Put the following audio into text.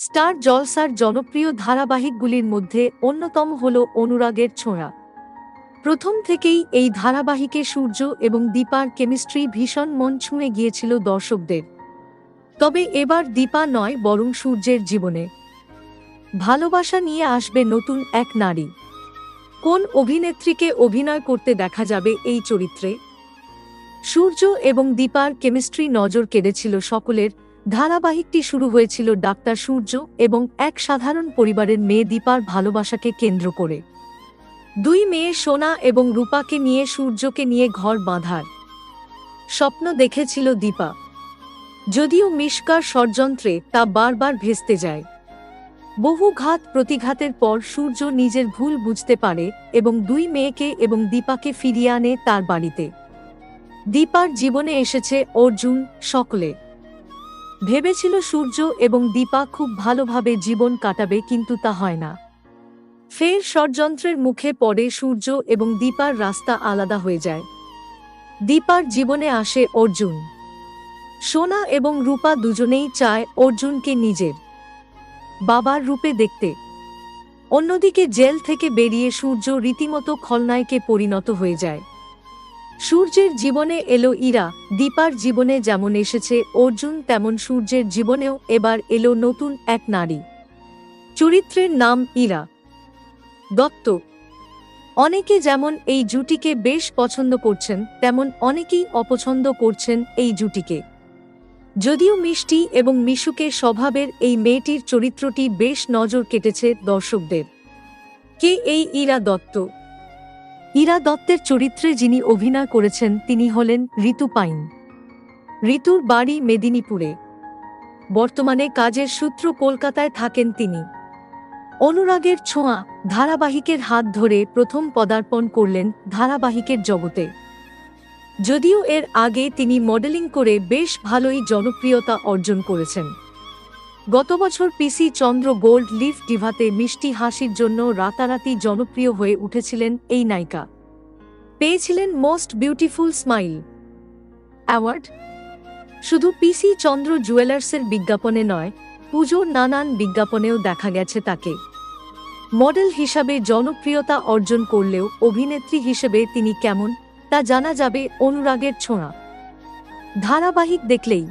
Star জলসার জনপ্রিয় ধারাবাহিকগুলির মধ্যে অন্যতম হল অনুরাগের ছোঁয়া। প্রথম থেকেই এই ধারাবাহিকে সূর্য এবং দীপার কেমিস্ট্রি ভীষণ মন ছুঁয়ে গিয়েছিল দর্শকদের। তবে এবার দীপা নয়, বরং সূর্যের জীবনে। ভালোবাসা নিয়ে আসবে নতুন এক নারী। কোন অভিনেত্রীকে অভিনয় করতে দেখা যাবে এই চরিত্রে? সূর্য এবং দীপার কেমিস্ট্রি নজর কেড়েছিল সকলের ধারাবাহিকটি শুরু হয়েছিল ডাক্তার সূর্য এবং এক সাধারণ পরিবারের মেয়ে দীপার ভালোবাসাকে কেন্দ্র করে। দুই মেয়ে সোনা এবং রূপাকে নিয়ে সূর্যকে নিয়ে ঘর বাঁধার স্বপ্ন দেখেছিল দীপা। যদিও মিষ্কার ষড়যন্ত্রে তা বারবার ভেস্তে যায়। বহু ঘাত প্রতিঘাতের পর সূর্য নিজের ভুল বুঝতে পারে এবং দুই মেয়েকে এবং দীপাকে ফিরিয়ে আনে তার বাড়িতে। দীপার জীবনে এসেছে অর্জুন, সকলে। ভেবেছিল সূর্য এবং দীপা খুব ভালোভাবে জীবন কাটাবে, কিন্তু তা হয় না। ফের ষড়যন্ত্রের মুখে পড়ে সূর্য এবং দীপার রাস্তা আলাদা হয়ে যায়। দীপার জীবনে আসে অর্জুন। সোনা এবং রূপা দুজনেই চায় অর্জুনকে নিজের বাবার রূপে দেখতে। অন্যদিকে জেল থেকে বেরিয়ে সূর্য রীতিমতো খলনায়কে পরিণত হয়ে যায়। সূর্যের জীবনে এলো ইরা, দীপার জীবনে যেমন এসেছে অর্জুন, তেমন সূর্যের জীবনেও এবার এলো নতুন এক নারী। চরিত্রের নাম ইরা। দত্ত। অনেকে যেমন এই জুটিকে বেশ পছন্দ করছেন, তেমন অনেকেই অপছন্দ করছেন এই জুটিকে। যদিও মিষ্টি এবং মিশুকে স্বভাবের এই মেয়েটির চরিত্রটি বেশ নজর কেটেছে দর্শকদের। কে এই ইরা দত্ত? ইরা দত্তের চরিত্রে যিনি অভিনয় করেছেন, তিনি হলেন ঋতু পাইন। ঋতুর বাড়ি মেদিনীপুরে। বর্তমানে কাজের সূত্র কলকাতায় থাকেন তিনি। অনুরাগের ছোঁয়া, ধারাবাহিকের হাত ধরে প্রথম পদার্পণ করলেন ধারাবাহিকের জগতে। যদিও এর আগে তিনি মডেলিং করে বেশ ভালোই জনপ্রিয়তা অর্জন করেছেন। গত বছর পিসি চন্দ্র গোল্ড লিফ ডিভাতে মিষ্টি হাসির জন্য রাতারাতি জনপ্রিয় হয়ে উঠেছিলেন এই নায়িকা। পেয়েছিলেন মোস্ট বিউটিফুল স্মাইল অ্যাওয়ার্ড। শুধু পিসি চন্দ্র জুয়েলার্সের বিজ্ঞাপনে নয়, পুজোর নানান বিজ্ঞাপনেও দেখা গেছে তাকে। মডেল হিসাবে জনপ্রিয়তা অর্জন করলেও অভিনেত্রী হিসেবে তিনি কেমন, তা জানা যাবে অনুরাগের ছোঁয়া। ধারাবাহিক দেখলেই